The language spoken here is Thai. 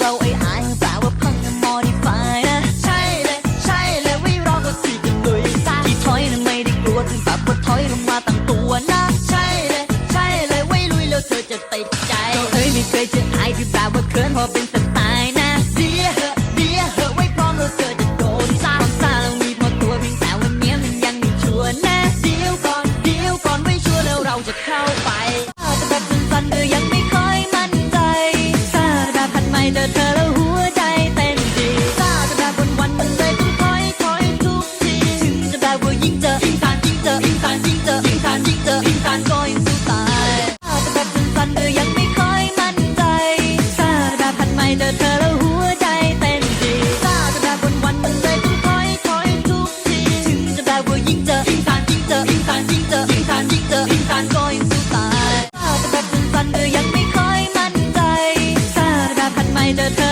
เราไอ้อายแปลว่าพังมอดิฟายนะ ใช่เลย ใช่เลยไวิรอก็สิจะลุยซะที่ถอยนั้นไม่ได้กลัวถึงแบบว่าถอยลงมาตั้งตัวนะ ใช่เลย ใช่เลยไว้ลุยแล้วเธอจะติดใจก็เอ้ยไม่เคยเจออายที่แบบว่าเขินเพราะเป็นสไตล์นะเดียวเหอะเดียวเหอะไว้พร้อมแล้วเธอจะโดนซะความซาเรามีพอตัวเพียงแต่วันนี้มันยังไม่ชัวร์นะเดี๋ยวก่อนเดี๋ยวก่อนไม่ชัวร์แล้วเราจะเข้าไป 的疼。